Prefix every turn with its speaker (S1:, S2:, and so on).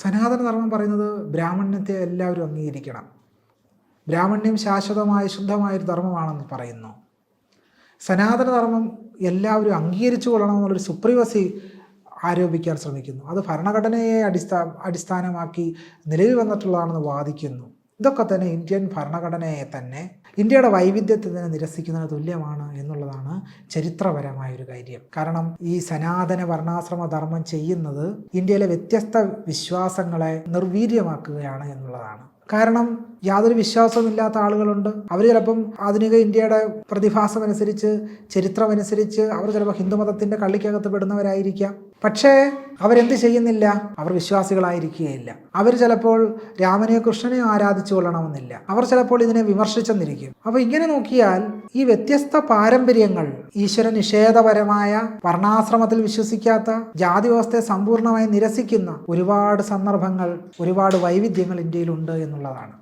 S1: സനാതന ധർമ്മം പറയുന്നത് ബ്രാഹ്മണ്യത്തെ എല്ലാവരും അംഗീകരിക്കണം. ബ്രാഹ്മണ്യം ശാശ്വതമായ ശുദ്ധമായൊരു ധർമ്മമാണെന്ന് പറയുന്നു. സനാതനധർമ്മം എല്ലാവരും അംഗീകരിച്ചു കൊള്ളണം എന്നുള്ളൊരു സുപ്രീവസി ആരോപിക്കാൻ ശ്രമിക്കുന്നു. അത് ഭരണഘടനയെ അടിസ്ഥാ അടിസ്ഥാനമാക്കി നിലവിൽ വന്നിട്ടുള്ളതാണെന്ന് വാദിക്കുന്നു. ഇതൊക്കെ തന്നെ ഇന്ത്യൻ ഭരണഘടനയെ തന്നെ ഇന്ത്യയുടെ വൈവിധ്യത്തെ തന്നെ നിരസിക്കുന്നതിന് തുല്യമാണ് എന്നുള്ളതാണ് ചരിത്രപരമായ ഒരു കാര്യം. കാരണം ഈ സനാതന വർണാശ്രമ ധർമ്മം ചെയ്യുന്നത് ഇന്ത്യയിലെ വ്യത്യസ്ത വിശ്വാസങ്ങളെ നിർവീര്യമാക്കുകയാണ് എന്നുള്ളതാണ്. കാരണം യാതൊരു വിശ്വാസമില്ലാത്ത ആളുകളുണ്ട്. അവർ ചിലപ്പം ആധുനിക ഇന്ത്യയുടെ പ്രതിഭാസമനുസരിച്ച് ചരിത്രമനുസരിച്ച് അവർ ചിലപ്പോൾ ഹിന്ദുമതത്തിന്റെ കള്ളിക്കകത്ത് പെടുന്നവരായിരിക്കാം. പക്ഷേ അവരെന്ത് ചെയ്യുന്നില്ല? അവർ വിശ്വാസികളായിരിക്കുകയില്ല. അവർ ചിലപ്പോൾ രാമനെയോ കൃഷ്ണനെയോ ആരാധിച്ചു കൊള്ളണമെന്നില്ല. അവർ ചിലപ്പോൾ ഇതിനെ വിമർശിച്ചെന്നിരിക്കും. അപ്പോൾ ഇങ്ങനെ നോക്കിയാൽ ഈ വ്യത്യസ്ത പാരമ്പര്യങ്ങൾ ഈശ്വര നിഷേധപരമായ വർണാശ്രമത്തിൽ വിശ്വസിക്കാത്ത ജാതി വ്യവസ്ഥയെ സമ്പൂർണമായി നിരസിക്കുന്ന ഒരുപാട് സന്ദർഭങ്ങൾ ഒരുപാട് വൈവിധ്യങ്ങൾ ഇന്ത്യയിലുണ്ട് എന്നുള്ളതാണ്.